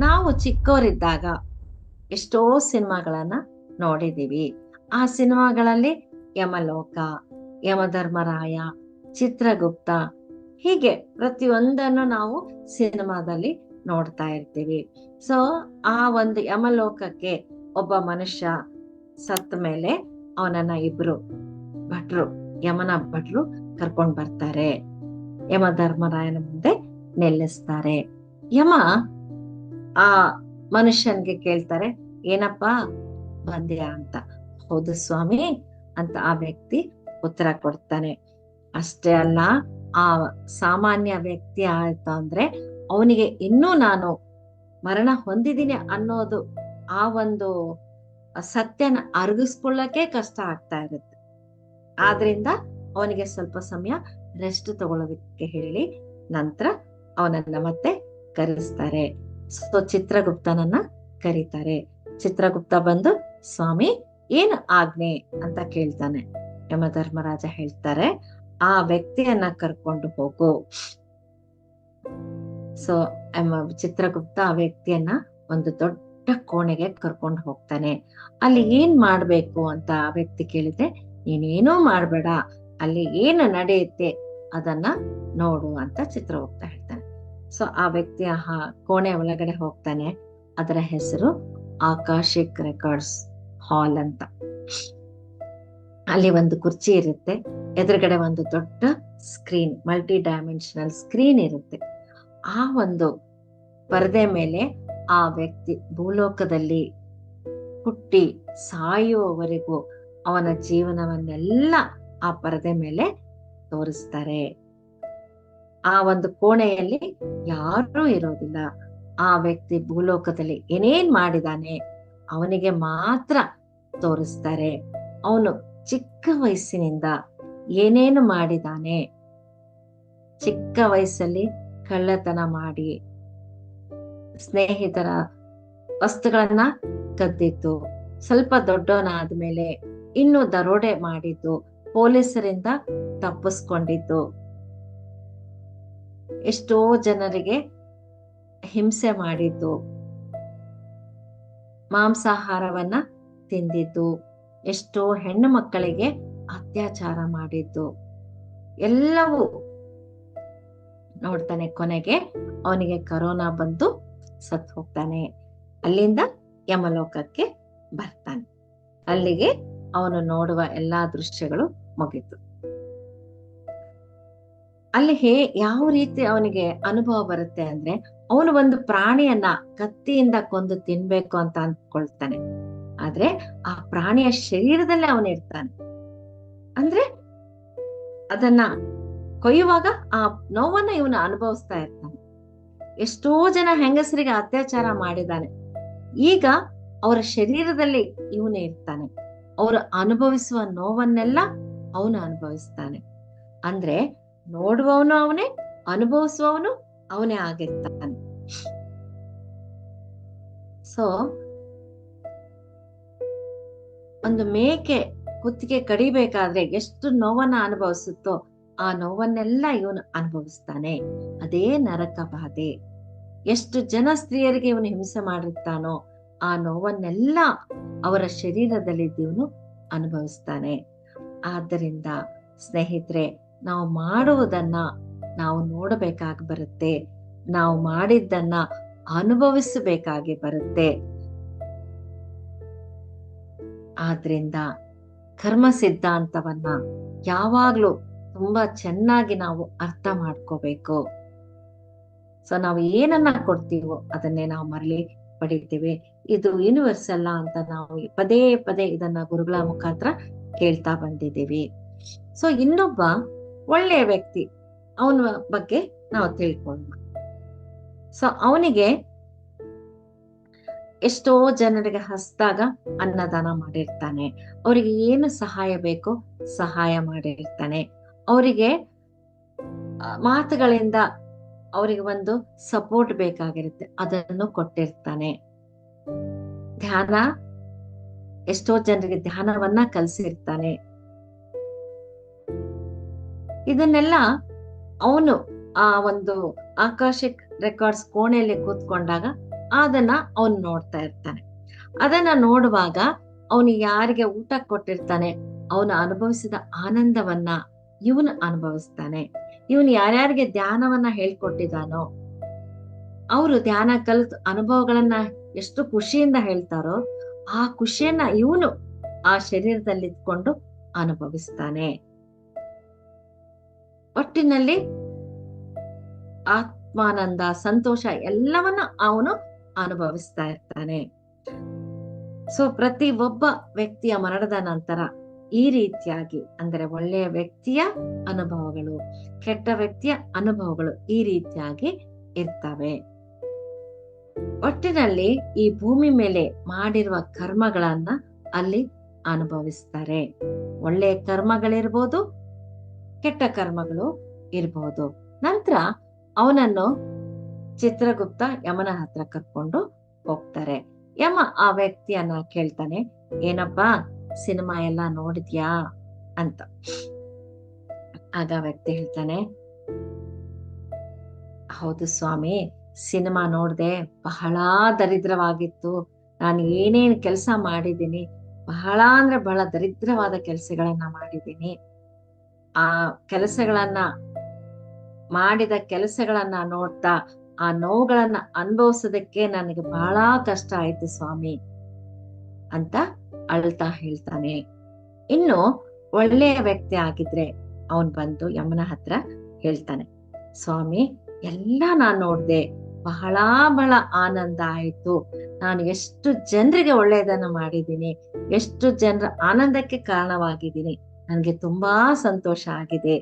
ನಾವು ಚಿಕ್ಕವರಿದ್ದಾಗ ಎಷ್ಟೋ ಸಿನಿಮಾಗಳನ್ನ ನೋಡಿದೀವಿ ಆ ಸಿನಿಮಾಗಳಲ್ಲಿ ಯಮಲೋಕ, ಯಮಧರ್ಮರಾಯ, ಚಿತ್ರಗುಪ್ತ ಹೀಗೆ ಪ್ರತಿಯೊಂದನ್ನು ನಾವು ಸಿನಿಮಾದಲ್ಲಿ ನೋಡ್ತಾ ಇರ್ತೀವಿ. ಸೊ ಆ ಒಂದು ಯಮಲೋಕಕ್ಕೆ ಒಬ್ಬ ಮನುಷ್ಯ ಸತ್ತ ಮೇಲೆ ಅವನನ್ನ ಇಬ್ರು ಭಟ್ರು, ಯಮನ ಭಟ್ರು ಕರ್ಕೊಂಡ್ ಬರ್ತಾರೆ. ಯಮ ಧರ್ಮರಾಯನ ಮುಂದೆ ನಿಲ್ಲಿಸ್ತಾರೆ. ಯಮ ಆ ಮನುಷ್ಯನ್ಗೆ ಕೇಳ್ತಾರೆ, ಏನಪ್ಪಾ? ಬಂದ್ಯಾ ಅಂತ. ಹೌದು ಸ್ವಾಮಿ ಅಂತ ಆ ವ್ಯಕ್ತಿ ಉತ್ತರ ಕೊಡ್ತಾನೆ. ಅಷ್ಟೇ ಅಲ್ಲ, ಆ ಸಾಮಾನ್ಯ ವ್ಯಕ್ತಿ ಆಯ್ತು ಅಂದ್ರೆ ಅವನಿಗೆ ಇನ್ನೂ ನಾನು ಮರಣ ಹೊಂದಿದ್ದೀನಿ ಅನ್ನೋದು ಆ ಒಂದು ಸತ್ಯನ ಅರಗಿಸ್ಕೊಳ್ಳಕ್ಕೆ ಕಷ್ಟ ಆಗ್ತಾ ಇರುತ್ತೆ. ಆದ್ರಿಂದ ಅವನಿಗೆ ಸ್ವಲ್ಪ ಸಮಯ ರೆಸ್ಟ್ ತಗೊಳ್ಳೋದಕ್ಕೆ ಹೇಳಿ, ನಂತರ ಅವನನ್ನ ಮತ್ತೆ ಕರೆಸ್ತಾರೆ. ಸೊ ಚಿತ್ರಗುಪ್ತನನ್ನ ಕರೀತಾರೆ. ಚಿತ್ರಗುಪ್ತ ಬಂದು, ಸ್ವಾಮಿ, ಏನ್ ಆಜ್ಞೆ? ಅಂತ ಕೇಳ್ತಾನೆ. ಯಮಧರ್ಮರಾಜ ಹೇಳ್ತಾರೆ, ಆ ವ್ಯಕ್ತಿಯನ್ನ ಕರ್ಕೊಂಡು ಹೋಗು. ಸೊ ಚಿತ್ರಗುಪ್ತ ಆ ವ್ಯಕ್ತಿಯನ್ನ ಒಂದು ದೊಡ್ಡ ಕೋಣೆಗೆ ಕರ್ಕೊಂಡು ಹೋಗ್ತಾನೆ. ಅಲ್ಲಿ ಏನ್ ಮಾಡ್ಬೇಕು ಅಂತ ಆ ವ್ಯಕ್ತಿ ಕೇಳಿದೆ ನೀನೇನೂ ಮಾಡ್ಬೇಡ. ಅಲ್ಲಿ ಏನು ನಡೆಯುತ್ತೆ ಅದನ್ನ ನೋಡು ಅಂತ ಚಿತ್ರಗುಪ್ತ ಸೊ ಆ ವ್ಯಕ್ತಿ ಆ ಕೋಣೆ ಒಳಗಡೆ ಹೋಗ್ತಾನೆ. ಅದರ ಹೆಸರು ಆಕಾಶಿಕ್ ರೆಕಾರ್ಡ್ಸ್ ಹಾಲ್ ಅಂತ. ಅಲ್ಲಿ ಒಂದು ಕುರ್ಚಿ ಇರುತ್ತೆ. ಎದುರುಗಡೆ ಒಂದು ದೊಡ್ಡ ಸ್ಕ್ರೀನ್ ಮಲ್ಟಿ ಡೈಮೆನ್ಷನಲ್ ಸ್ಕ್ರೀನ್ ಇರುತ್ತೆ. ಆ ಒಂದು ಪರದೆ ಮೇಲೆ ಆ ವ್ಯಕ್ತಿ ಭೂಲೋಕದಲ್ಲಿ ಹುಟ್ಟಿ ಸಾಯುವವರೆಗೂ ಅವನ ಜೀವನವನ್ನೆಲ್ಲ ಆ ಪರದೆ ಮೇಲೆ ತೋರಿಸ್ತಾರೆ. ಆ ಒಂದು ಕೋಣೆಯಲ್ಲಿ ಯಾರೂ ಇರೋದಿಲ್ಲ. ಆ ವ್ಯಕ್ತಿ ಭೂಲೋಕದಲ್ಲಿ ಏನೇನ್ ಮಾಡಿದಾನೆ ಅವನಿಗೆ ಮಾತ್ರ ತೋರಿಸ್ತಾರೆ. ಅವನು ಚಿಕ್ಕ ವಯಸ್ಸಿನಿಂದ ಏನೇನು ಮಾಡಿದಾನೆ ಚಿಕ್ಕ ವಯಸ್ಸಲ್ಲಿ ಕಳ್ಳತನ ಮಾಡಿ ಸ್ನೇಹಿತರ ವಸ್ತುಗಳನ್ನ ಕದ್ದಿತ್ತು ಸ್ವಲ್ಪ ದೊಡ್ಡವನಾದ್ಮೇಲೆ ಇನ್ನು ದರೋಡೆ ಮಾಡಿದ್ದು, ಪೊಲೀಸರಿಂದ ತಪ್ಪಿಸ್ಕೊಂಡಿದ್ದು. ಎಷ್ಟೋ ಜನರಿಗೆ ಹಿಂಸೆ ಮಾಡಿದ್ದು, ಮಾಂಸಾಹಾರವನ್ನ ತಿಂದಿದ್ದು, ಎಷ್ಟೋ ಹೆಣ್ಣು ಮಕ್ಕಳಿಗೆ ಅತ್ಯಾಚಾರ ಮಾಡಿದ್ದು. ಎಲ್ಲವೂ ನೋಡ್ತಾನೆ ಕೊನೆಗೆ, ಅವನಿಗೆ ಕರೋನಾ ಬಂದು ಸತ್ ಹೋಗ್ತಾನೆ. ಅಲ್ಲಿಂದ ಯಮಲೋಕಕ್ಕೆ ಬರ್ತಾನೆ. ಅಲ್ಲಿಗೆ ಅವನು ನೋಡುವ ಎಲ್ಲಾ ದೃಶ್ಯಗಳು ಮುಗಿತು. ಅಲ್ಲಿ ಹೇ, ಯಾವ ರೀತಿ ಅವನಿಗೆ ಅನುಭವ ಬರುತ್ತೆ ಅಂದ್ರೆ, ಅವನು ಒಂದು ಪ್ರಾಣಿಯನ್ನ ಕತ್ತಿಯಿಂದ ಕೊಂದು ತಿನ್ಬೇಕು ಅಂತ ಅನ್ಕೊಳ್ತಾನೆ ಆದ್ರೆ ಆ ಪ್ರಾಣಿಯ ಶರೀರದಲ್ಲೇ ಅವನು ಇರ್ತಾನೆ. ಅಂದ್ರೆ ಅದನ್ನ ಕೊಯ್ಯುವಾಗ ಆ ನೋವನ್ನ ಇವನು ಅನುಭವಿಸ್ತಾ ಇರ್ತಾನೆ. ಎಷ್ಟೋ ಜನ ಹೆಂಗಸರಿಗೆ ಅತ್ಯಾಚಾರ ಮಾಡಿದಾನೆ ಈಗ ಅವರ ಶರೀರದಲ್ಲಿ ಇವನೇ ಇರ್ತಾನೆ. ಅವರು ಅನುಭವಿಸುವ ನೋವನ್ನೆಲ್ಲ ಅವನು ಅನುಭವಿಸ್ತಾನೆ. ಅಂದ್ರೆ ನೋಡುವವನು ಅವನೇ, ಅನುಭವಿಸುವವನು ಅವನೇ ಆಗಿರ್ತಾನೆ. ಸೊ ಒಂದು ಮೇಕೆ ಕುತ್ತಿಗೆ ಕಡಿಬೇಕಾದ್ರೆ ಎಷ್ಟು ನೋವನ್ನ ಅನುಭವಿಸುತ್ತೋ ಆ ನೋವನ್ನೆಲ್ಲ ಇವನು ಅನುಭವಿಸ್ತಾನೆ. ಅದೇ ನರಕ ಬಾಧೆ. ಎಷ್ಟು ಜನ ಸ್ತ್ರೀಯರಿಗೆ ಇವನು ಹಿಂಸೆ ಮಾಡಿರ್ತಾನೋ ಆ ನೋವನ್ನೆಲ್ಲ ಅವರ ಶರೀರದಲ್ಲಿ ಇವನು ಅನುಭವಿಸ್ತಾನೆ. ಆದ್ದರಿಂದ ಸ್ನೇಹಿತರೆ ನಾವು ಮಾಡುವುದನ್ನ ನಾವು ನೋಡಬೇಕಾಗಿ ಬರುತ್ತೆ. ನಾವು ಮಾಡಿದ್ದನ್ನ ಅನುಭವಿಸಬೇಕಾಗಿ ಬರುತ್ತೆ. ಆದ್ರಿಂದ ಕರ್ಮ ಸಿದ್ಧಾಂತವನ್ನ ಯಾವಾಗ್ಲೂ ತುಂಬಾ ಚೆನ್ನಾಗಿ ನಾವು ಅರ್ಥ ಮಾಡ್ಕೋಬೇಕು. ಸೊ ನಾವು ಏನನ್ನ ಕೊಡ್ತೀವೋ ಅದನ್ನೇ ನಾವು ಮರಳಿ ಪಡಿತೀವಿ. ಇದು ಯೂನಿವರ್ಸಲ್ಲ ಅಂತ ನಾವು ಪದೇ ಪದೇ ಇದನ್ನ ಗುರುಗಳ ಮುಖಾಂತರ ಕೇಳ್ತಾ ಬಂದಿದ್ದೀವಿ. ಸೊ ಇನ್ನೊಬ್ಬ ಒಳ್ಳೆಯ ವ್ಯಕ್ತಿ. ಅವನ ಬಗ್ಗೆ ನಾವು ತಿಳ್ಕೊಳ್ಳೋಣ ಸೊ ಅವನಿಗೆ ಎಷ್ಟೋ ಜನರಿಗೆ ಹಸ್ದಾಗ ಅನ್ನದಾನ ಮಾಡಿರ್ತಾನೆ. ಅವರಿಗೆ ಏನು ಸಹಾಯ ಬೇಕೋ ಸಹಾಯ ಮಾಡಿರ್ತಾನೆ. ಅವರಿಗೆ ಮಾತುಗಳಿಂದ ಅವರಿಗೆ ಒಂದು ಸಪೋರ್ಟ್ ಬೇಕಾಗಿರುತ್ತೆ. ಅದನ್ನು ಕೊಟ್ಟಿರ್ತಾನೆ. ಧ್ಯಾನ, ಎಷ್ಟೋ ಜನರಿಗೆ ಧ್ಯಾನವನ್ನ ಕಲಿಸಿರ್ತಾನೆ. ಇದನ್ನೆಲ್ಲ ಅವನು ಆ ಒಂದು ಆಕಾಶಿಕ್ ರೆಕಾರ್ಡ್ಸ್ ಕೋಣೆಯಲ್ಲಿ ಕೂತ್ಕೊಂಡಾಗ ಅದನ್ನ ಅವನು ನೋಡ್ತಾ ಇರ್ತಾನೆ. ಅದನ್ನ ನೋಡುವಾಗ ಅವನು ಯಾರಿಗೆ ಊಟ ಕೊಟ್ಟಿರ್ತಾನೆ, ಅವನು ಅನುಭವಿಸಿದ ಆನಂದವನ್ನ ಇವನು ಅನುಭವಿಸ್ತಾನೆ. ಇವನು ಯಾರ್ಯಾರಿಗೆ ಧ್ಯಾನವನ್ನ ಹೇಳ್ಕೊಟ್ಟಿದಾನೋ ಅವರು ಧ್ಯಾನ ಕಲಿತು ಅನುಭವಗಳನ್ನ ಎಷ್ಟು ಖುಷಿಯಿಂದ ಹೇಳ್ತಾರೋ ಆ ಖುಷಿಯನ್ನ ಇವನು ಆ ಶರೀರದಲ್ಲಿ ಇದ್ಕೊಂಡು ಅನುಭವಿಸ್ತಾನೆ. ಒಟ್ಟಿನಲ್ಲಿ ಆತ್ಮಾನಂದ, ಸಂತೋಷ ಎಲ್ಲವನ್ನ ಅವನು ಅನುಭವಿಸ್ತಾ ಇರ್ತಾನೆ. ಸೊ ಪ್ರತಿ ಒಬ್ಬ ವ್ಯಕ್ತಿಯ ಮರಣದ ನಂತರ ಈ ರೀತಿಯಾಗಿ, ಅಂದರೆ ಒಳ್ಳೆಯ ವ್ಯಕ್ತಿಯ ಅನುಭವಗಳು, ಕೆಟ್ಟ ವ್ಯಕ್ತಿಯ ಅನುಭವಗಳು ಈ ರೀತಿಯಾಗಿ ಇರ್ತವೆ. ಒಟ್ಟಿನಲ್ಲಿ ಈ ಭೂಮಿ ಮೇಲೆ ಮಾಡಿರುವ ಕರ್ಮಗಳನ್ನ ಅಲ್ಲಿ ಅನುಭವಿಸ್ತಾರೆ. ಒಳ್ಳೆಯ ಕರ್ಮಗಳಿರ್ಬೋದು ಕೆಟ್ಟ ಕರ್ಮಗಳು ಇರಬಹುದು ನಂತರ ಅವನನ್ನು ಚಿತ್ರಗುಪ್ತ ಯಮನ ಹತ್ರ ಕರ್ಕೊಂಡು ಹೋಗ್ತಾರೆ. ಯಮ ಆ ವ್ಯಕ್ತಿಯನ್ನ ಕೇಳ್ತಾನೆ, ಏನಪ್ಪಾ, ಸಿನಿಮಾ ಎಲ್ಲ ನೋಡಿದ್ಯಾ? ಅಂತ. ಆಗ ವ್ಯಕ್ತಿ ಹೇಳ್ತಾನೆ, ಹೌದು ಸ್ವಾಮಿ, ಸಿನಿಮಾ ನೋಡ್ದೆ ಬಹಳ ದರಿದ್ರವಾಗಿತ್ತು. ನಾನು ಏನೇನ್ ಕೆಲಸ ಮಾಡಿದ್ದೀನಿ, ಬಹಳ ಅಂದ್ರೆ ಬಹಳ ದರಿದ್ರವಾದ ಕೆಲಸಗಳನ್ನ ಮಾಡಿದ್ದೀನಿ. ಆ ಕೆಲಸಗಳನ್ನ ಮಾಡಿದ ಕೆಲಸಗಳನ್ನ ನೋಡ್ತಾ ಆ ನೋವುಗಳನ್ನ ಅನುಭವಿಸೋದಕ್ಕೆ ನನಗೆ ಬಹಳ ಕಷ್ಟ ಆಯ್ತು ಸ್ವಾಮಿ ಅಂತ ಅಳ್ತಾ ಹೇಳ್ತಾನೆ. ಇನ್ನು ಒಳ್ಳೆಯ ವ್ಯಕ್ತಿ ಆಗಿದ್ರೆ ಅವನ್ ಬಂದು ಯಮನ ಹತ್ರ ಹೇಳ್ತಾನೆ, ಸ್ವಾಮಿ, ಎಲ್ಲ ನಾನ್ ನೋಡ್ದೆ, ಬಹಳ ಬಹಳ ಆನಂದ ಆಯ್ತು. ನಾನು ಎಷ್ಟು ಜನರಿಗೆ ಒಳ್ಳೆಯದನ್ನ ಮಾಡಿದ್ದೀನಿ, ಎಷ್ಟು ಜನರ ಆನಂದಕ್ಕೆ ಕಾರಣವಾಗಿದ್ದೀನಿ. ನನಗೆ ತುಂಬಾ ಸಂತೋಷ ಆಗಿದೆ.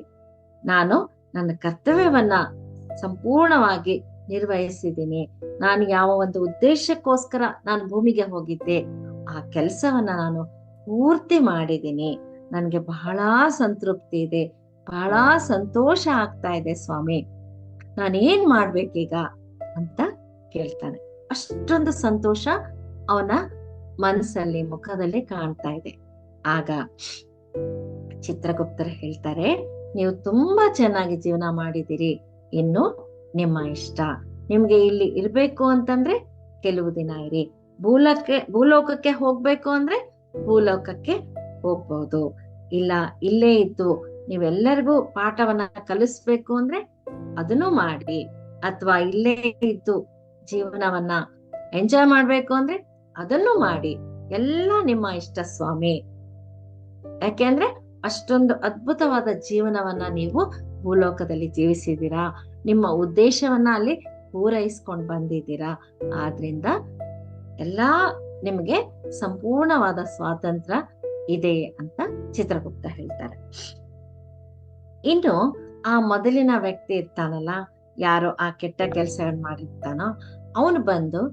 ನಾನು ನನ್ನ ಕರ್ತವ್ಯವನ್ನ ಸಂಪೂರ್ಣವಾಗಿ ನಿರ್ವಹಿಸಿದ್ದೀನಿ. ನಾನು ಯಾವ ಒಂದು ಉದ್ದೇಶಕ್ಕೋಸ್ಕರ ನಾನು ಭೂಮಿಗೆ ಹೋಗಿದ್ದೆ, ಆ ಕೆಲಸವನ್ನ ನಾನು ಪೂರ್ತಿ ಮಾಡಿದ್ದೀನಿ. ನನಗೆ ಬಹಳ ಸಂತೃಪ್ತಿ ಇದೆ. ಬಹಳ ಸಂತೋಷ ಆಗ್ತಾ ಇದೆ ಸ್ವಾಮಿ. ನಾನೇನ್ ಮಾಡ್ಬೇಕೀಗ ಅಂತ ಕೇಳ್ತಾನೆ. ಅಷ್ಟೊಂದು ಸಂತೋಷ ಅವನ ಮನಸ್ಸಲ್ಲಿ ಮುಖದಲ್ಲಿ ಕಾಣ್ತಾ ಇದೆ. ಆಗ ಚಿತ್ರಗುಪ್ತರು ಹೇಳ್ತಾರೆ, ನೀವು ತುಂಬಾ ಚೆನ್ನಾಗಿ ಜೀವನ ಮಾಡಿದಿರಿ ಇನ್ನು ನಿಮ್ಮ ಇಷ್ಟ. ನಿಮ್ಗೆ ಇಲ್ಲಿ ಇರ್ಬೇಕು ಅಂತಂದ್ರೆ ಕೆಲವು ದಿನ ಇರಿ. ಭೂಲಕ್ಕೆ, ಭೂಲೋಕಕ್ಕೆ ಹೋಗ್ಬೇಕು ಅಂದ್ರೆ ಭೂಲೋಕಕ್ಕೆ ಹೋಗ್ಬಹುದು ಇಲ್ಲ, ಇಲ್ಲೇ ಇದ್ದು ನೀವೆಲ್ಲರಿಗೂ ಪಾಠವನ್ನ ಕಲಿಸ್ಬೇಕು ಅಂದ್ರೆ ಅದನ್ನು ಮಾಡಿ. ಅಥವಾ ಇಲ್ಲೇ ಇದ್ದು ಜೀವನವನ್ನ ಎಂಜಾಯ್ ಮಾಡ್ಬೇಕು ಅಂದ್ರೆ ಅದನ್ನು ಮಾಡಿ. ಎಲ್ಲ ನಿಮ್ಮ ಇಷ್ಟ, ಸ್ವಾಮಿ. ಯಾಕೆಂದ್ರೆ ಅಷ್ಟೊಂದು ಅದ್ಭುತವಾದ ಜೀವನವನ್ನ ನೀವು ಭೂಲೋಕದಲ್ಲಿ ಜೀವಿಸಿದ್ದೀರಾ? ನಿಮ್ಮ ಉದ್ದೇಶವನ್ನ ಅಲ್ಲಿ ಪೂರೈಸ್ಕೊಂಡು ಬಂದಿದ್ದೀರಾ? ಆದ್ರಿಂದ ಎಲ್ಲಾ ನಿಮ್ಗೆ ಸಂಪೂರ್ಣವಾದ ಸ್ವಾತಂತ್ರ್ಯ ಇದೆ ಅಂತ ಚಿತ್ರಗುಪ್ತ ಹೇಳ್ತಾರೆ. ಇನ್ನು ಆ ಮೊದಲಿನ ವ್ಯಕ್ತಿ ಇರ್ತಾನಲ್ಲ, ಯಾರು ಆ ಕೆಟ್ಟ ಕೆಲಸಗಳನ್ನ ಮಾಡಿರ್ತಾನೋ, ಅವನು ಬಂದು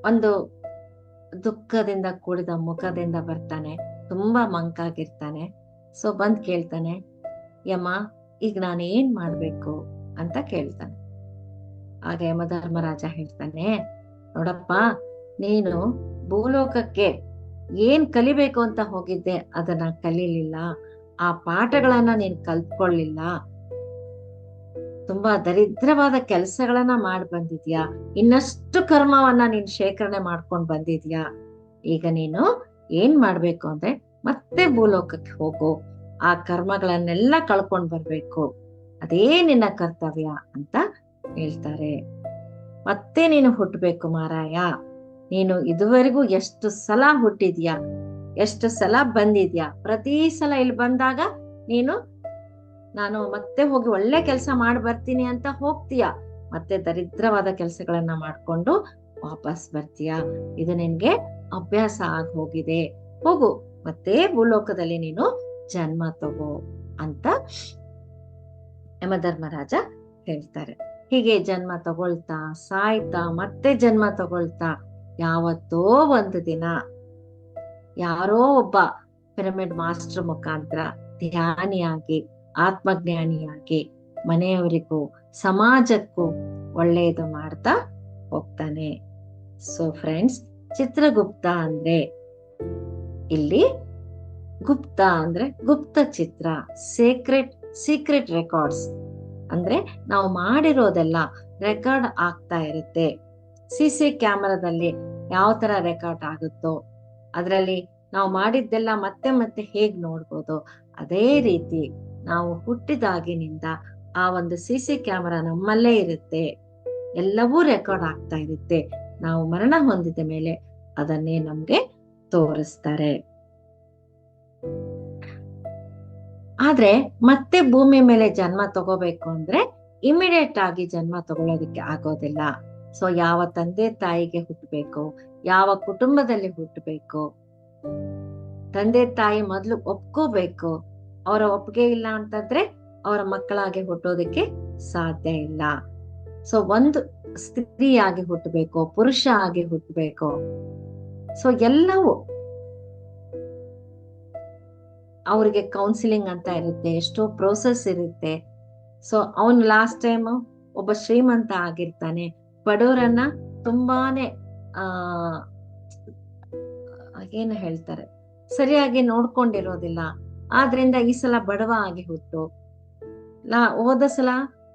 ಒಂದು ದುಃಖದಿಂದ ಕೂಡಿದ ಮುಖದಿಂದ ಬರ್ತಾನೆ. ತುಂಬಾ ಮಂಕಾಗಿರ್ತಾನೆ. ಸೊ ಬಂದ್ ಕೇಳ್ತಾನೆ ಯಮ ಈಗ ನಾನು ಏನ್ ಮಾಡ್ಬೇಕು? ಅಂತ ಕೇಳ್ತಾನೆ. ಆಗ ಯಮಧರ್ಮರಾಜ ಹೇಳ್ತಾನೆ, ನೋಡಪ್ಪ, ನೀನು ಭೂಲೋಕಕ್ಕೆ ಏನ್ ಕಲಿಬೇಕು ಅಂತ ಹೋಗಿದ್ದೆ, ಅದನ್ನ ಕಲೀಲಿಲ್ಲ. ಆ ಪಾಠಗಳನ್ನ ನೀನ್ ಕಲ್ತ್ಕೊಳ್ಳಿಲ್ಲ. ತುಂಬಾ ದರಿದ್ರವಾದ ಕೆಲಸಗಳನ್ನ ಮಾಡಿ ಬಂದಿದ್ಯಾ? ಇನ್ನಷ್ಟು ಕರ್ಮವನ್ನ ನೀನ್ ಶೇಖರಣೆ ಮಾಡ್ಕೊಂಡ್ ಬಂದಿದ್ಯಾ? ಈಗ ನೀನು ಏನ್ ಮಾಡ್ಬೇಕು ಅಂದ್ರೆ ಮತ್ತೆ ಭೂಲೋಕಕ್ಕೆ ಹೋಗು ಆ ಕರ್ಮಗಳನ್ನೆಲ್ಲ ಕಳ್ಕೊಂಡ್ ಬರ್ಬೇಕು. ಅದೇ ನಿನ್ನ ಕರ್ತವ್ಯ ಅಂತ ಹೇಳ್ತಾರೆ. ಮತ್ತೆ ನೀನು ಹುಟ್ಟಬೇಕು ಮಾರಾಯ. ನೀನು ಇದುವರೆಗೂ ಎಷ್ಟು ಸಲ ಹುಟ್ಟಿದ್ಯಾ? ಎಷ್ಟು ಸಲ ಬಂದಿದ್ಯಾ? ಪ್ರತಿ ಸಲ ಇಲ್ಲಿ ಬಂದಾಗ ನೀನು ನಾನು ಮತ್ತೆ ಹೋಗಿ ಒಳ್ಳೆ ಕೆಲಸ ಮಾಡಿ ಬರ್ತೀನಿ ಅಂತ ಹೋಗ್ತೀಯ? ಮತ್ತೆ ದರಿದ್ರವಾದ ಕೆಲಸಗಳನ್ನ ಮಾಡ್ಕೊಂಡು ವಾಪಸ್ ಬರ್ತೀಯ? ಇದು ನಿನ್ಗೆ ಅಭ್ಯಾಸ ಆಗೋಗಿದೆ. ಹೋಗು, ಮತ್ತೆ ಭೂಲೋಕದಲ್ಲಿ ನೀನು ಜನ್ಮ ತಗೋ ಅಂತ ಯಮಧರ್ಮರಾಜ ಹೇಳ್ತಾರೆ. ಹೀಗೆ ಜನ್ಮ ತಗೊಳ್ತಾ, ಸಾಯ್ತಾ, ಮತ್ತೆ ಜನ್ಮ ತಗೊಳ್ತಾ, ಯಾವತ್ತೋ ಒಂದು ದಿನ ಯಾರೋ ಒಬ್ಬ ಪಿರಮಿಡ್ ಮಾಸ್ಟರ್ ಮುಖಾಂತರ ಧ್ಯಾನಿಯಾಗಿ, ಆತ್ಮಜ್ಞಾನಿಯಾಗಿ ಮನೆಯವರಿಗೂ, ಸಮಾಜಕ್ಕೂ ಒಳ್ಳೆಯದು ಮಾಡ್ತಾ ಹೋಗ್ತಾನೆ. ಸೊ ಫ್ರೆಂಡ್ಸ್ ಚಿತ್ರಗುಪ್ತ ಅಂದ್ರೆ ಇಲ್ಲಿ ಗುಪ್ತ ಅಂದ್ರೆ ಗುಪ್ತ ಚಿತ್ರ ಸೀಕ್ರೆಟ್ ಸೀಕ್ರೆಟ್ ರೆಕಾರ್ಡ್ಸ್ ಅಂದ್ರೆ ನಾವು ಮಾಡಿರೋದೆಲ್ಲ ರೆಕಾರ್ಡ್ ಆಗ್ತಾ ಇರುತ್ತೆ. ಸಿ ಸಿ ಕ್ಯಾಮರಾದಲ್ಲಿ ಯಾವ ತರ ರೆಕಾರ್ಡ್ ಆಗುತ್ತೋ, ಅದರಲ್ಲಿ ನಾವು ಮಾಡಿದ್ದೆಲ್ಲ ಮತ್ತೆ ಮತ್ತೆ ಹೇಗ್ ನೋಡ್ಬೋದು, ಅದೇ ರೀತಿ ನಾವು ಹುಟ್ಟಿದಾಗಿನಿಂದ ಆ ಒಂದು ಸಿ ಸಿ ಕ್ಯಾಮರಾ ನಮ್ಮಲ್ಲೇ ಇರುತ್ತೆ. ಎಲ್ಲವೂ ರೆಕಾರ್ಡ್ ಆಗ್ತಾ ಇರುತ್ತೆ. ನಾವು ಮರಣ ಹೊಂದಿದ ಮೇಲೆ ಅದನ್ನೇ ನಮ್ಗೆ ತೋರಿಸ್ತಾರೆ. ಆದ್ರೆ ಮತ್ತೆ ಭೂಮಿ ಮೇಲೆ ಜನ್ಮ ತಗೋಬೇಕು ಅಂದ್ರೆ ಇಮಿಡಿಯೇಟ್ ಆಗಿ ಜನ್ಮ ತಗೊಳ್ಳೋದಕ್ಕೆ ಆಗೋದಿಲ್ಲ. ಸೊ ಯಾವ ತಂದೆ ತಾಯಿಗೆ ಹುಟ್ಟಬೇಕು ಯಾವ ಕುಟುಂಬದಲ್ಲಿ ಹುಟ್ಟಬೇಕು ತಂದೆ ತಾಯಿ ಮೊದ್ಲು ಒಪ್ಕೋಬೇಕು, ಅವರ ಒಪ್ಪಿಗೆ ಇಲ್ಲ ಅಂತಂದ್ರೆ ಅವರ ಮಕ್ಕಳಾಗಿ ಹುಟ್ಟೋದಕ್ಕೆ ಸಾಧ್ಯ ಇಲ್ಲ. ಸೊ ಒಂದು ಸ್ತ್ರೀಯಾಗಿ ಹುಟ್ಟಬೇಕು ಪುರುಷ ಆಗಿ ಹುಟ್ಟಬೇಕು. ಸೊ ಎಲ್ಲವೂ ಅವ್ರಿಗೆ ಕೌನ್ಸಿಲಿಂಗ್ ಅಂತ ಇರುತ್ತೆ, ಎಷ್ಟೋ ಪ್ರೋಸೆಸ್ ಇರುತ್ತೆ. ಸೊ ಅವನ್ ಲಾಸ್ಟ್ ಟೈಮ್ ಒಬ್ಬ ಶ್ರೀಮಂತ ಆಗಿರ್ತಾನೆ. ಬಡವರನ್ನ ತುಂಬಾನೇ, ಆ, ಏನು ಹೇಳ್ತಾರೆ? ಸರಿಯಾಗಿ ನೋಡ್ಕೊಂಡಿರೋದಿಲ್ಲ. ಆದ್ರಿಂದ ಈ ಸಲ ಬಡವ ಆಗಿ ಹುಟ್ಟು. ಲಾ, ಹೋದ ಸಲ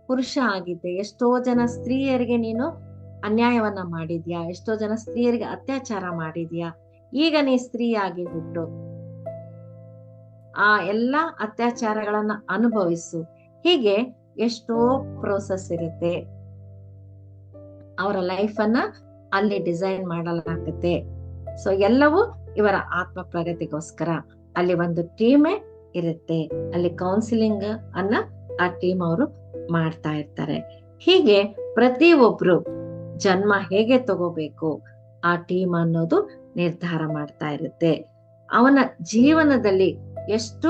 ಪುರುಷ ಆಗಿದ್ದೆ. ಎಷ್ಟೋ ಜನ ಸ್ತ್ರೀಯರಿಗೆ ನೀನು ಅನ್ಯಾಯವನ್ನ ಮಾಡಿದ್ಯಾ? ಎಷ್ಟೋ ಜನ ಸ್ತ್ರೀಯರಿಗೆ ಅತ್ಯಾಚಾರ ಮಾಡಿದ್ಯಾ? ಈಗ ನೀ ಸ್ತ್ರೀಯಾಗಿ ಹುಟ್ಟು ಆ ಎಲ್ಲಾ ಅತ್ಯಾಚಾರಗಳನ್ನ ಅನುಭವಿಸು. ಹೀಗೆ ಎಷ್ಟೋ ಪ್ರೋಸೆಸ್ ಇರುತ್ತೆ. ಅವರ ಲೈಫ್ ಅನ್ನ ಅಲ್ಲಿ ಡಿಸೈನ್ ಮಾಡಲಾಗುತ್ತೆ. ಸೊ ಎಲ್ಲವೂ ಇವರ ಆತ್ಮ ಪ್ರಗತಿಗೋಸ್ಕರ. ಅಲ್ಲಿ ಒಂದು ಟೀಮೇ ಇರುತ್ತೆ. ಅಲ್ಲಿ ಕೌನ್ಸಿಲಿಂಗ್ ಅನ್ನ ಆ ಟೀಮ್ ಅವರು ಮಾಡ್ತಾ ಇರ್ತಾರೆ. ಹೀಗೆ ಪ್ರತಿ ಒಬ್ರು ಜನ್ಮ ಹೇಗೆ ತಗೋಬೇಕು, ಆ ಟೀಮ್ ಅನ್ನೋದು ನಿರ್ಧಾರ ಮಾಡ್ತಾ ಇರುತ್ತೆ. ಅವನ ಜೀವನದಲ್ಲಿ ಎಷ್ಟು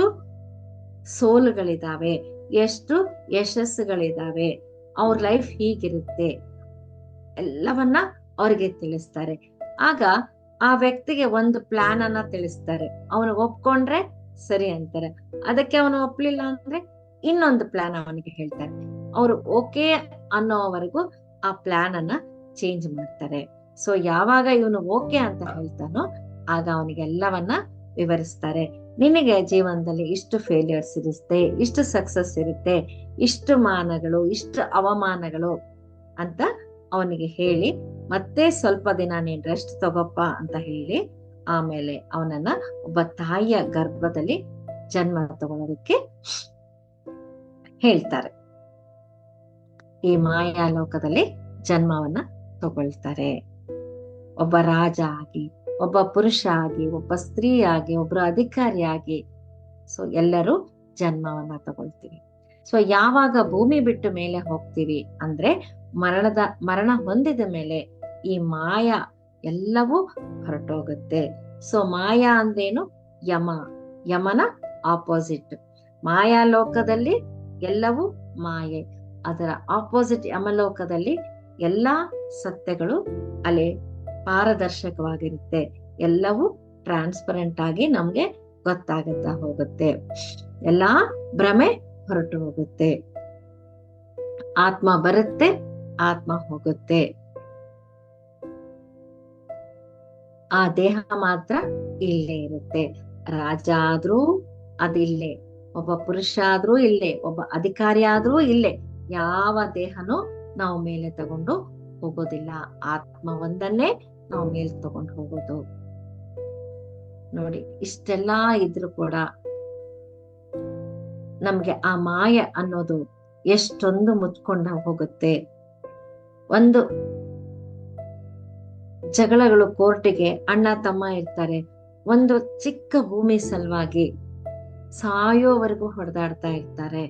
ಸೋಲುಗಳಿದಾವೆ, ಎಷ್ಟು ಯಶಸ್ಸುಗಳಿದಾವೆ, ಅವ್ರ ಲೈಫ್ ಹೀಗಿರುತ್ತೆ, ಎಲ್ಲವನ್ನ ಅವ್ರಿಗೆ ತಿಳಿಸ್ತಾರೆ. ಆಗ ಆ ವ್ಯಕ್ತಿಗೆ ಒಂದು ಪ್ಲಾನ್ ಅನ್ನ ತಿಳಿಸ್ತಾರೆ. ಅವನು ಒಪ್ಕೊಂಡ್ರೆ ಸರಿ ಅಂತಾರೆ. ಅದಕ್ಕೆ ಅವನು ಒಪ್ಲಿಲ್ಲ ಅಂದ್ರೆ ಇನ್ನೊಂದು ಪ್ಲಾನ್ ಅವನಿಗೆ ಹೇಳ್ತಾರೆ. ಅವ್ರು ಓಕೆ ಅನ್ನೋವರೆಗೂ ಆ ಪ್ಲಾನ್ ಅನ್ನ ಚೇಂಜ್ ಮಾಡ್ತಾರೆ. ಸೊ ಯಾವಾಗ ಇವನು ಓಕೆ ಅಂತ ಹೇಳ್ತಾನೋ ಆಗ ಅವನಿಗೆ ಎಲ್ಲವನ್ನ ವಿವರಿಸ್ತಾರೆ. ನಿನಗೆ ಜೀವನದಲ್ಲಿ ಇಷ್ಟು ಫೇಲಿಯರ್ಸ್ ಇರುತ್ತೆ, ಇಷ್ಟು ಸಕ್ಸಸ್ ಇರುತ್ತೆ, ಇಷ್ಟು ಮಾನಗಳು, ಇಷ್ಟು ಅವಮಾನಗಳು ಅಂತ ಅವನಿಗೆ ಹೇಳಿ, ಮತ್ತೆ ಸ್ವಲ್ಪ ದಿನ ನೀನ್ ರೆಸ್ಟ್ ತಗೋಪ್ಪ ಅಂತ ಹೇಳಿ ಆಮೇಲೆ ಅವನನ್ನ ಒಬ್ಬ ತಾಯಿಯ ಗರ್ಭದಲ್ಲಿ ಜನ್ಮ ತಗೊಳ್ಳೋದಕ್ಕೆ ಹೇಳ್ತಾರೆ. ಈ ಮಾಯಾ ಲೋಕದಲ್ಲಿ ಜನ್ಮವನ್ನ ತಗೊಳ್ತಾರೆ. ಒಬ್ಬ ರಾಜ ಆಗಿ, ಒಬ್ಬ ಪುರುಷ ಆಗಿ, ಒಬ್ಬ ಸ್ತ್ರೀ ಆಗಿ, ಒಬ್ರು ಅಧಿಕಾರಿಯಾಗಿ ಸೊ ಎಲ್ಲರೂ ಜನ್ಮವನ್ನ ತಗೊಳ್ತೀವಿ. ಸೊ ಯಾವಾಗ ಭೂಮಿ ಬಿಟ್ಟು ಮೇಲೆ ಹೋಗ್ತೀವಿ ಅಂದ್ರೆ ಮರಣದ, ಮರಣ ಹೊಂದಿದ ಮೇಲೆ ಈ ಮಾಯ ಎಲ್ಲವೂ ಹೊರಟೋಗುತ್ತೆ. ಸೊ ಮಾಯಾ ಅಂದ್ರೇನು? ಯಮ. ಯಮನ ಆಪೋಸಿಟ್ ಮಾಯಾ ಲೋಕದಲ್ಲಿ ಎಲ್ಲವೂ ಮಾಯೆ. ಅದರ ಆಪೋಸಿಟ್ ಯಮಲೋಕದಲ್ಲಿ ಎಲ್ಲಾ ಸತ್ಯಗಳು ಅಲ್ಲಿ ಪಾರದರ್ಶಕವಾಗಿರುತ್ತೆ. ಎಲ್ಲವೂ ಟ್ರಾನ್ಸ್ಪರೆಂಟ್ ಆಗಿ ನಮ್ಗೆ ಗೊತ್ತಾಗುತ್ತಾ ಹೋಗುತ್ತೆ. ಎಲ್ಲಾ ಭ್ರಮೆ ಹೊರಟು ಹೋಗುತ್ತೆ. ಆತ್ಮ ಬರುತ್ತೆ, ಆತ್ಮ ಹೋಗುತ್ತೆ. ಆ ದೇಹ ಮಾತ್ರ ಇಲ್ಲೇ ಇರುತ್ತೆ. ರಾಜ ಆದ್ರೂ ಅದಿಲ್ಲೇ. ಒಬ್ಬ ಪುರುಷ ಆದ್ರೂ ಇಲ್ಲೇ ಒಬ್ಬ ಅಧಿಕಾರಿ ಆದ್ರೂ ಇಲ್ಲೇ ಯಾವ ದೇಹನೂ ನಾವು ಮೇಲೆ ತಗೊಂಡು ಹೋಗೋದಿಲ್ಲ. ಆತ್ಮ ಒಂದನ್ನೇ ನಾವು ಮೇಲೆ ತಗೊಂಡು ಹೋಗೋದು. ನೋಡಿ ಇಷ್ಟೆಲ್ಲಾ ಇದ್ರು ಕೂಡ ನಮ್ಗೆ ಆ ಮಾಯ ಅನ್ನೋದು ಎಷ್ಟೊಂದು ಮುಚ್ಕೊಂಡ ಹೋಗುತ್ತೆ. ಒಂದು ಜಗಳಗಳು ಕೋರ್ಟಿಗೆ ಅಣ್ಣ ತಮ್ಮ ಇರ್ತಾರೆ. ಒಂದು ಚಿಕ್ಕ ಭೂಮಿ ಸಲುವಾಗಿ ಸಾಯೋವರೆಗೂ ಹೊಡೆದಾಡ್ತಾ ಇರ್ತಾರೆ.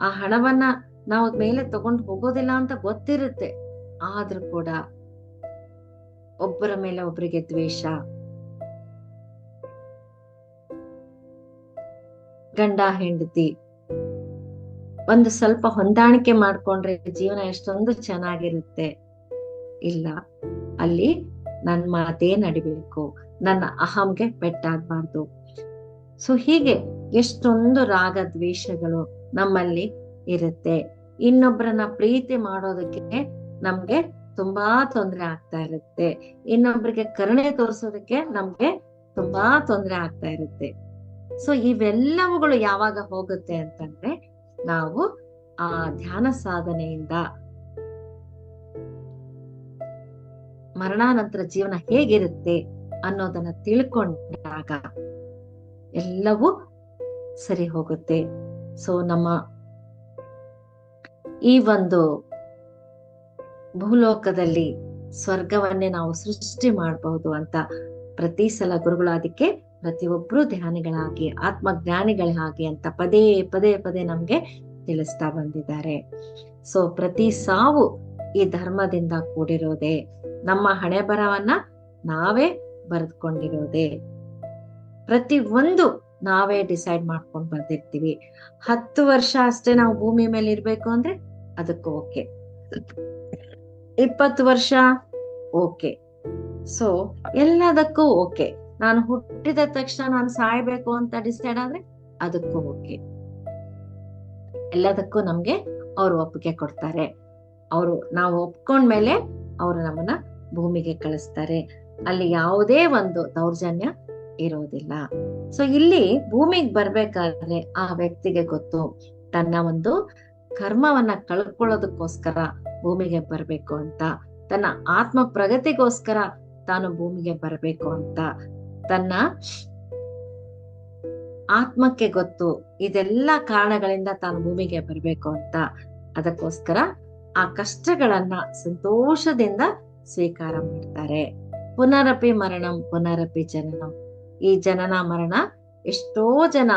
ಆ ಹಣವನ್ನ ನಾವು ಮೇಲೆ ತಗೊಂಡು ಹೋಗೋದಿಲ್ಲ ಅಂತ ಗೊತ್ತಿರುತ್ತೆ. ಆದ್ರೂ ಕೂಡ ಒಬ್ಬರ ಮೇಲೆ ಒಬ್ಬರಿಗೆ ದ್ವೇಷ. ಗಂಡ, ಹೆಂಡತಿ ಒಂದು ಸ್ವಲ್ಪ ಹೊಂದಾಣಿಕೆ ಮಾಡ್ಕೊಂಡ್ರೆ ಜೀವನ ಎಷ್ಟೊಂದು ಚೆನ್ನಾಗಿರುತ್ತೆ. ಇಲ್ಲ, ಅಲ್ಲಿ ನನ್ ಮಾತೇ ನಡಿಬೇಕು. ನನ್ನ ಅಹಂಗೆ ಪೆಟ್ಟಾಗ್ಬಾರ್ದು. ಸೊ ಹೀಗೆ ಎಷ್ಟೊಂದು ರಾಗ ದ್ವೇಷಗಳು ನಮ್ಮಲ್ಲಿ ಇರುತ್ತೆ. ಇನ್ನೊಬ್ಬರನ್ನ ಪ್ರೀತಿ ಮಾಡೋದಕ್ಕೆ ನಮ್ಗೆ ತುಂಬಾ ತೊಂದರೆ ಆಗ್ತಾ ಇರುತ್ತೆ. ಇನ್ನೊಬ್ರಿಗೆ ಕರುಣೆ ತೋರಿಸೋದಕ್ಕೆ ನಮ್ಗೆ ತುಂಬಾ ತೊಂದರೆ ಆಗ್ತಾ ಇರುತ್ತೆ. ಸೊ ಇವೆಲ್ಲವುಗಳು ಯಾವಾಗ ಹೋಗುತ್ತೆ ಅಂತಂದ್ರೆ, ನಾವು ಆ ಧ್ಯಾನ ಸಾಧನೆಯಿಂದ ಮರಣಾನಂತರ ಜೀವನ ಹೇಗಿರುತ್ತೆ ಅನ್ನೋದನ್ನ ತಿಳ್ಕೊಂಡಾಗ. ಎಲ್ಲವೂ ಸರಿ ಹೋಗುತ್ತೆ. ಸೊ ನಮ್ಮ ಈ ಒಂದು ಭೂಲೋಕದಲ್ಲಿ ಸ್ವರ್ಗವನ್ನೇ ನಾವು ಸೃಷ್ಟಿ ಮಾಡಬಹುದು ಅಂತ ಪ್ರತಿ ಸಲ ಗುರುಗಳು ಅದಕ್ಕೆ ಪ್ರತಿಯೊಬ್ರು ಧ್ಯಾನಿಗಳಾಗಿ ಆತ್ಮಜ್ಞಾನಿಗಳಾಗಿ ಅಂತ ಪದೇ ಪದೇ ಪದೇ ನಮ್ಗೆ ತಿಳಿಸ್ತಾ ಬಂದಿದ್ದಾರೆ. ಸೊ ಪ್ರತಿ ಸಾವು ಈ ಧರ್ಮದಿಂದ ಕೂಡಿರೋದೆ, ನಮ್ಮ ಹಣೆ ಬರವನ್ನ ನಾವೇ ಬರೆದುಕೊಂಡಿರೋದೆ. ಪ್ರತಿ ಒಂದು ನಾವೇ ಡಿಸೈಡ್ ಮಾಡ್ಕೊಂಡು ಬಂದಿರ್ತೀವಿ ಹತ್ತು ವರ್ಷ ಅಷ್ಟೇ ನಾವು ಭೂಮಿ ಮೇಲೆ ಇರ್ಬೇಕು ಅಂದ್ರೆ ಅದಕ್ಕೆ ಓಕೆ. ಇಪ್ಪತ್ತು ವರ್ಷ ಓಕೆ. ಸೊ ಎಲ್ಲದಕ್ಕೂ ಓಕೆ. ನಾನು ಹುಟ್ಟಿದ ತಕ್ಷಣ ನಾನು ಸಾಯ್ಬೇಕು ಅಂತ ಡಿಸೈಡ್ ಆದ್ರೆ ಅದಕ್ಕೂ ಓಕೆ. ಎಲ್ಲದಕ್ಕೂ ನಮ್ಗೆ ಅವ್ರು ಒಪ್ಪಿಗೆ ಕೊಡ್ತಾರೆ. ಅವರು, ನಾವು ಒಪ್ಕೊಂಡ್ಮೇಲೆ ಅವರು ನಮ್ಮನ್ನ ಭೂಮಿಗೆ ಕಳಿಸ್ತಾರೆ. ಅಲ್ಲಿ ಯಾವುದೇ ಒಂದು ದೌರ್ಜನ್ಯ ಇರೋದಿಲ್ಲ ಸೊ ಇಲ್ಲಿ ಭೂಮಿಗೆ ಬರ್ಬೇಕಾದ್ರೆ ಆ ವ್ಯಕ್ತಿಗೆ ಗೊತ್ತು ತನ್ನ ಒಂದು ಕರ್ಮವನ್ನ ಕಳ್ಕೊಳ್ಳೋದಕ್ಕೋಸ್ಕರ ಭೂಮಿಗೆ ಬರ್ಬೇಕು ಅಂತ. ತನ್ನ ಆತ್ಮ ಪ್ರಗತಿಗೋಸ್ಕರ ತಾನು ಭೂಮಿಗೆ ಬರಬೇಕು ಅಂತ. ತನ್ನ ಆತ್ಮಕ್ಕೆ ಗೊತ್ತು ಇದೆಲ್ಲ ಕಾರಣಗಳಿಂದ ತಾನು ಭೂಮಿಗೆ ಬರಬೇಕು ಅಂತ. ಅದಕ್ಕೋಸ್ಕರ ಆ ಕಷ್ಟಗಳನ್ನ ಸಂತೋಷದಿಂದ ಸ್ವೀಕಾರ ಮಾಡ್ತಾರೆ. ಪುನರಪಿ ಮರಣಂ, ಪುನರಪಿ ಜನನಂ. ಈ ಜನನ ಮರಣ ಎಷ್ಟೋ ಜನ.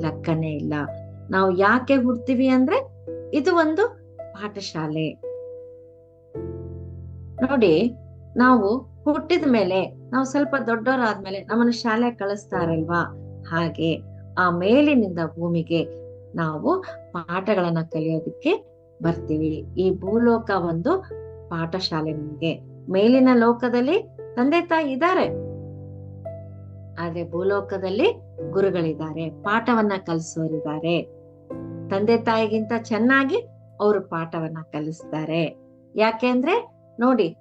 ಲೆಕ್ಕನೇ ಇಲ್ಲ. ನಾವು ಯಾಕೆ ಹುಡ್ತೀವಿ ಅಂದ್ರೆ ಇದು ಒಂದು ಪಾಠಶಾಲೆ. ನೋಡಿ, ನಾವು ಹುಟ್ಟಿದ ಮೇಲೆ ನಾವು ಸ್ವಲ್ಪ ದೊಡ್ಡವರಾದ್ಮೇಲೆ ನಮ್ಮನ್ನ ಶಾಲೆ ಕಳಿಸ್ತಾರಲ್ವಾ? ಹಾಗೆ ಆ ಮೇಲಿನಿಂದ ಭೂಮಿಗೆ ನಾವು ಪಾಠಗಳನ್ನ ಕಲಿಯೋದಕ್ಕೆ ಬರ್ತೀವಿ. ಈ ಭೂಲೋಕ ಒಂದು ಪಾಠಶಾಲೆ ನಮ್ಗೆ. ಮೇಲಿನ ಲೋಕದಲ್ಲಿ ತಂದೆ ತಾಯಿ ಇದ್ದಾರೆ. ಆದ್ರೆ ಭೂಲೋಕದಲ್ಲಿ ಗುರುಗಳಿದ್ದಾರೆ. ಪಾಠವನ್ನ ಕಲಿಸೋರಿದ್ದಾರೆ. ತಂದೆ ತಾಯಿಗಿಂತ ಚೆನ್ನಾಗಿ ಅವರು ಪಾಠವನ್ನ ಕಲಿಸ್ತಾರೆ. ಯಾಕೆಂದ್ರೆ ನೋಡಿ,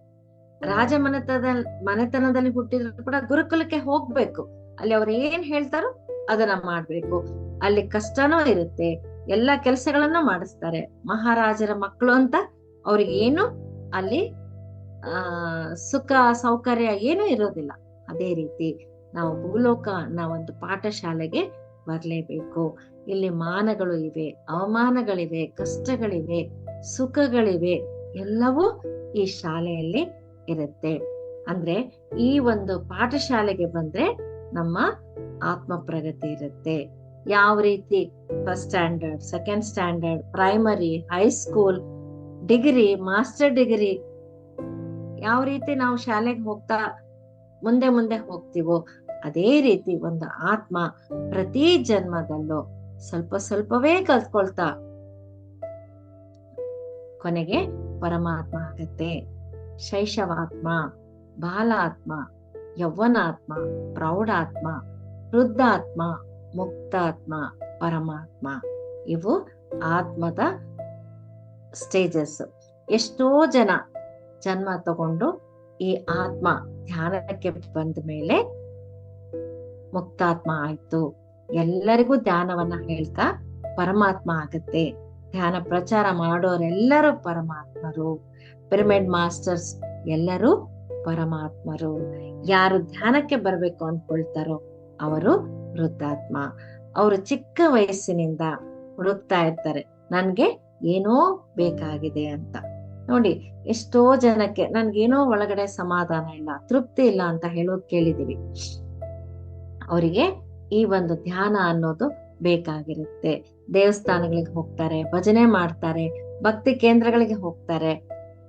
ರಾಜ ಮನೆತನದ ಮನೆತನದಲ್ಲಿ ಹುಟ್ಟಿದ್ರು ಕೂಡ ಗುರುಕುಲಕ್ಕೆ ಹೋಗ್ಬೇಕು. ಅಲ್ಲಿ ಅವ್ರು ಏನ್ ಹೇಳ್ತಾರೋ ಅದನ್ನ ಮಾಡ್ಬೇಕು. ಅಲ್ಲಿ ಕಷ್ಟನೂ ಇರುತ್ತೆ. ಎಲ್ಲ ಕೆಲಸಗಳನ್ನ ಮಾಡಿಸ್ತಾರೆ. ಮಹಾರಾಜರ ಮಕ್ಕಳು ಅಂತ ಅವ್ರಿಗೇನು ಅಲ್ಲಿ ಆ ಸುಖ ಸೌಕರ್ಯ ಏನು ಇರೋದಿಲ್ಲ. ಅದೇ ರೀತಿ ನಾವು ಭೂಲೋಕ ಅನ್ನೋ ಒಂದು ಪಾಠಶಾಲೆಗೆ ಬರಲೇಬೇಕು. ಇಲ್ಲಿ ಮಾನಗಳು ಇವೆ ಅವಮಾನಗಳಿವೆ ಕಷ್ಟಗಳಿವೆ ಸುಖಗಳಿವೆ ಎಲ್ಲವೂ ಈ ಶಾಲೆಯಲ್ಲಿ ಇರುತ್ತೆ. ಅಂದ್ರೆ ಈ ಒಂದು ಪಾಠಶಾಲೆಗೆ ಬಂದ್ರೆ ನಮ್ಮ ಆತ್ಮ ಪ್ರಗತಿ ಇರುತ್ತೆ. ಯಾವ ರೀತಿ first standard second standard primary high school degree master degree ಯಾವ ರೀತಿ ನಾವು ಶಾಲೆಗೆ ಹೋಗ್ತಾ ಮುಂದೆ ಮುಂದೆ ಹೋಗ್ತೀವೋ ಅದೇ ರೀತಿ ಒಂದು ಆತ್ಮ ಪ್ರತಿ ಜನ್ಮದಲ್ಲೂ ಸ್ವಲ್ಪ ಸ್ವಲ್ಪವೇ ಕಲ್ತ್ಕೊಳ್ತಾ ಕೊನೆಗೆ ಪರಮಾತ್ಮ ಆಗತ್ತೆ. ಶೈಶವಾತ್ಮ, ಬಾಲಾತ್ಮ, ಯೌವನಾತ್ಮ, ಪ್ರೌಢಾತ್ಮ, ವೃದ್ಧಾತ್ಮ, ಮುಕ್ತಾತ್ಮ. ಪರಮಾತ್ಮ. ಇವು ಆತ್ಮದ ಸ್ಟೇಜಸ್ ಎಷ್ಟೋ ಜನ ಜನ್ಮ ತಗೊಂಡು ಈ ಆತ್ಮ ಧ್ಯಾನಕ್ಕೆ ಬಂದ ಮೇಲೆ ಮುಕ್ತಾತ್ಮ ಆಯ್ತು. ಎಲ್ಲರಿಗೂ ಧ್ಯಾನವನ್ನ ಹೇಳ್ತಾ ಪರಮಾತ್ಮ ಆಗತ್ತೆ. ಧ್ಯಾನ ಪ್ರಚಾರ ಮಾಡೋರೆಲ್ಲರೂ ಪರಮಾತ್ಮರು. ಪಿರಮಿಡ್ ಮಾಸ್ಟರ್ಸ್ ಎಲ್ಲರೂ ಪರಮಾತ್ಮರು. ಯಾರು ಧ್ಯಾನಕ್ಕೆ ಬರ್ಬೇಕು ಅನ್ಕೊಳ್ತಾರೋ ಅವರು ವೃದ್ಧಾತ್ಮ. ಅವರು ಚಿಕ್ಕ ವಯಸ್ಸಿನಿಂದ ಹುಡುಕ್ತಾ ಇರ್ತಾರೆ. ನನ್ಗೆ ಏನೋ ಬೇಕಾಗಿದೆ ಅಂತ. ನೋಡಿ, ಎಷ್ಟೋ ಜನಕ್ಕೆ ನನ್ಗೇನೋ ಒಳಗಡೆ ಸಮಾಧಾನ ಇಲ್ಲ, ತೃಪ್ತಿ ಇಲ್ಲ ಅಂತ ಹೇಳೋದ್ ಕೇಳಿದೀವಿ. ಅವರಿಗೆ ಈ ಒಂದು ಧ್ಯಾನ ಅನ್ನೋದು ಬೇಕಾಗಿರುತ್ತೆ. ದೇವಸ್ಥಾನಗಳಿಗೆ ಹೋಗ್ತಾರೆ, ಭಜನೆ ಮಾಡ್ತಾರೆ, ಭಕ್ತಿ ಕೇಂದ್ರಗಳಿಗೆ ಹೋಗ್ತಾರೆ.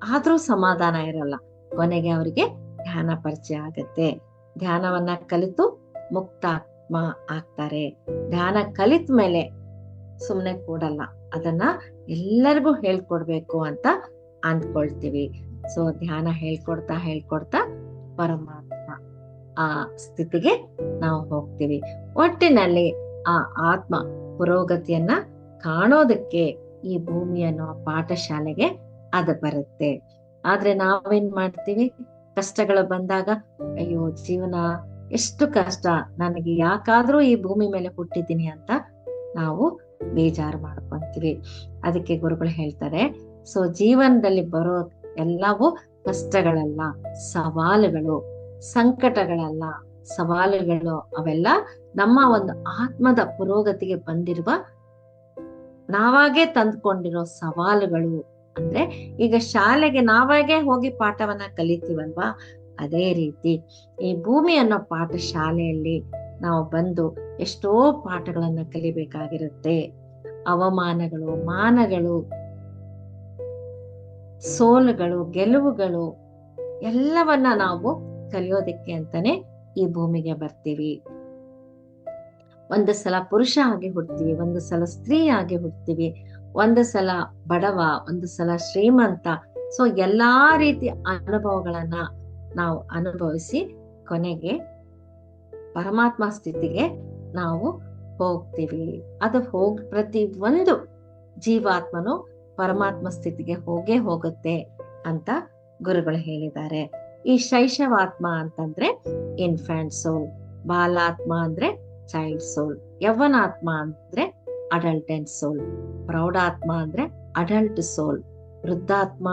ಆದ್ರೂ ಸಮಾಧಾನ ಇರಲ್ಲ. ಕೊನೆಗೆ ಅವರಿಗೆ ಧ್ಯಾನ ಪರಿಚಯ ಆಗತ್ತೆ. ಧ್ಯಾನವನ್ನ ಕಲಿತು ಮುಕ್ತಾತ್ಮ ಆಗ್ತಾರೆ. ಧ್ಯಾನ ಕಲಿತ ಮೇಲೆ ಸುಮ್ಮನೆ ಕೂಡಲ್ಲ. ಅದನ್ನ ಎಲ್ಲರಿಗೂ ಹೇಳ್ಕೊಡ್ಬೇಕು ಅಂತ ಅಂದ್ಕೊಳ್ತೀವಿ. ಸೊ ಧ್ಯಾನ ಹೇಳ್ಕೊಡ್ತಾ ಹೇಳ್ಕೊಡ್ತಾ ಪರಮಾತ್ಮ ಆ ಸ್ಥಿತಿಗೆ ನಾವು ಹೋಗ್ತೀವಿ. ಒಟ್ಟಿನಲ್ಲಿ ಆ ಆತ್ಮ ಪುರೋಗತಿಯನ್ನ ಕಾಣೋದಕ್ಕೆ ಈ ಭೂಮಿ ಅನ್ನೋ ಪಾಠಶಾಲೆಗೆ ಅದು ಬರುತ್ತೆ. ಆದ್ರೆ ನಾವೇನ್ ಮಾಡ್ತೀವಿ? ಕಷ್ಟಗಳು ಬಂದಾಗ, ಅಯ್ಯೋ, ಜೀವನ ಎಷ್ಟು ಕಷ್ಟ? ನನಗೆ ಯಾಕಾದ್ರೂ ಈ ಭೂಮಿ ಮೇಲೆ ಹುಟ್ಟಿದ್ದೀನಿ ಅಂತ ನಾವು ಬೇಜಾರು ಮಾಡ್ಕೊಂತೀವಿ. ಅದಕ್ಕೆ ಗುರುಗಳು ಹೇಳ್ತಾರೆ, ಸೊ ಜೀವನದಲ್ಲಿ ಬರೋ ಎಲ್ಲವೂ ಕಷ್ಟಗಳಲ್ಲ, ಸವಾಲುಗಳು, ಸಂಕಟಗಳಲ್ಲ. ಸವಾಲುಗಳು ಅವೆಲ್ಲ ನಮ್ಮ ಒಂದು ಆತ್ಮದ ಪುರೋಗತಿಗೆ ಬಂದಿರುವ ನಾವಾಗೆ ತಂದ್ಕೊಂಡಿರೋ ಸವಾಲುಗಳು. ಅಂದ್ರೆ ಈಗ ಶಾಲೆಗೆ ನಾವಾಗೆ ಹೋಗಿ ಪಾಠವನ್ನ ಕಲಿತೀವಲ್ವಾ? ಅದೇ ರೀತಿ ಈ ಭೂಮಿ ಅನ್ನೋ ಪಾಠ ನಾವು ಬಂದು ಎಷ್ಟೋ ಪಾಠಗಳನ್ನ ಕಲಿಬೇಕಾಗಿರುತ್ತೆ. ಅವಮಾನಗಳು, ಮಾನಗಳು, ಸೋಲುಗಳು, ಗೆಲುವುಗಳು ಎಲ್ಲವನ್ನ ನಾವು ಕಲಿಯೋದಕ್ಕೆ ಅಂತಾನೆ ಈ ಭೂಮಿಗೆ ಬರ್ತೀವಿ. ಒಂದು ಸಲ ಪುರುಷ ಆಗಿ ಹುಡ್ತೀವಿ ಒಂದು ಸಲ ಸ್ತ್ರೀ ಆಗಿ ಹುಡ್ತೀವಿ ಒಂದು ಸಲ ಬಡವ, ಒಂದು ಸಲ ಶ್ರೀಮಂತ. ಸೊ ಎಲ್ಲಾ ರೀತಿ ಅನುಭವಗಳನ್ನ ನಾವು ಅನುಭವಿಸಿ ಕೊನೆಗೆ ಪರಮಾತ್ಮ ಸ್ಥಿತಿಗೆ ನಾವು ಹೋಗ್ತೀವಿ. ಅದು ಹೋಗ್ ಪ್ರತಿ ಒಂದು ಜೀವಾತ್ಮನು ಪರಮಾತ್ಮ ಸ್ಥಿತಿಗೆ ಹೋಗೇ ಹೋಗುತ್ತೆ ಅಂತ ಗುರುಗಳು ಹೇಳಿದ್ದಾರೆ. ಈ ಶೈಶವಾತ್ಮ ಅಂತಂದ್ರೆ ಇನ್ಫ್ಯಾಂಟ್ ಸೋಲ್ ಬಾಲಾತ್ಮ ಅಂದ್ರೆ ಚೈಲ್ಡ್ ಸೋಲ್ ಯೌವನಾತ್ಮ ಅಂದ್ರೆ ಅಡಲ್ಟೆಂಟ್ ಸೋಲ್ ಪ್ರೌಢಾತ್ಮ ಅಂದ್ರೆ ಅಡಲ್ಟ್ ಸೋಲ್ ವೃದ್ಧಾತ್ಮ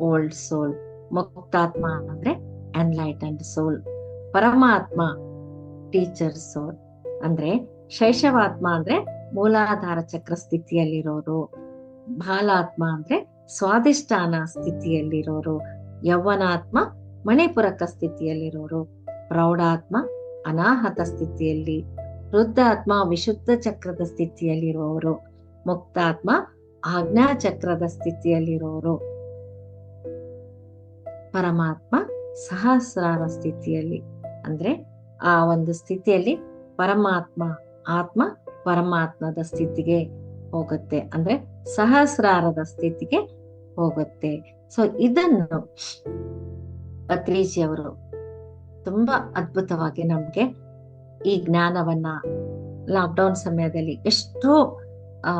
ಓಲ್ಡ್ ಸೋಲ್ ಮುಕ್ತಾತ್ಮ ಅಂದ್ರೆ ಎನ್ಲೈಟನ್ಡ್ ಸೋಲ್ ಪರಮಾತ್ಮ ಟೀಚರ್ ಸೋಲ್ ಅಂದ್ರೆ ಶೈಶವಾತ್ಮ ಅಂದ್ರೆ ಮೂಲಾಧಾರ ಚಕ್ರ ಸ್ಥಿತಿಯಲ್ಲಿರೋರು, ಬಾಲಾತ್ಮ ಅಂದ್ರೆ ಸ್ವಾದಿಷ್ಠಾನ ಸ್ಥಿತಿಯಲ್ಲಿರೋರು, ಯೌವನಾತ್ಮ ಮಣಿಪುರಕ ಸ್ಥಿತಿಯಲ್ಲಿರೋರು, ಪ್ರೌಢಾತ್ಮ ಅನಾಹತ ಸ್ಥಿತಿಯಲ್ಲಿ, ವೃದ್ಧಾತ್ಮ ವಿಶುದ್ಧ ಚಕ್ರದ ಸ್ಥಿತಿಯಲ್ಲಿರುವವರು ಮುಕ್ತಾತ್ಮ ಆಜ್ಞಾ ಚಕ್ರದ ಸ್ಥಿತಿಯಲ್ಲಿರುವವರು ಪರಮಾತ್ಮ ಸಹಸ್ರಾರ ಸ್ಥಿತಿಯಲ್ಲಿ. ಅಂದ್ರೆ ಆ ಒಂದು ಸ್ಥಿತಿಯಲ್ಲಿ ಪರಮಾತ್ಮ ಆತ್ಮ ಪರಮಾತ್ಮದ ಸ್ಥಿತಿಗೆ ಹೋಗುತ್ತೆ. ಅಂದ್ರೆ ಸಹಸ್ರಾರದ ಸ್ಥಿತಿಗೆ ಹೋಗುತ್ತೆ. ಸೊ ಇದನ್ನು ಪತ್ರಿಜಿಯವರು ತುಂಬಾ ಅದ್ಭುತವಾಗಿ ನಮ್ಗೆ ಈ ಜ್ಞಾನವನ್ನ ಲಾಕ್ಡೌನ್ ಸಮಯದಲ್ಲಿ ಎಷ್ಟೋ, ಆ,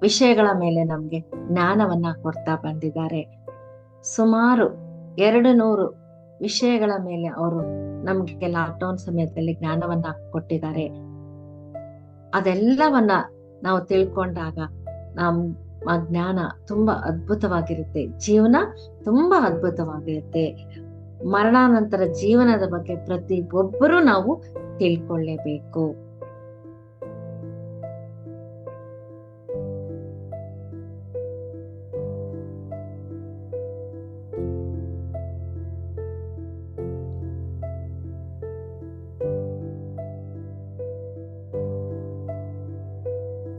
ವಿಷಯಗಳ ಮೇಲೆ ನಮ್ಗೆ ಜ್ಞಾನವನ್ನ ಕೊಡ್ತಾ ಬಂದಿದ್ದಾರೆ. ಸುಮಾರು ಎರಡು ನೂರು ವಿಷಯಗಳ ಮೇಲೆ ಅವರು ನಮ್ಗೆ ಲಾಕ್ಡೌನ್ ಸಮಯದಲ್ಲಿ ಜ್ಞಾನವನ್ನ ಕೊಟ್ಟಿದ್ದಾರೆ. ಅದೆಲ್ಲವನ್ನ ನಾವು ತಿಳ್ಕೊಂಡಾಗ ನಮ್ಮ ಜ್ಞಾನ ತುಂಬಾ ಅದ್ಭುತವಾಗಿರುತ್ತೆ. ಜೀವನ ತುಂಬಾ ಅದ್ಭುತವಾಗಿರುತ್ತೆ. ಮರಣಾನಂತರ ಜೀವನದ ಬಗ್ಗೆ ಪ್ರತಿ ಒಬ್ಬರು ನಾವು ತಿಳ್ಕೊಳ್ಳೇಬೇಕು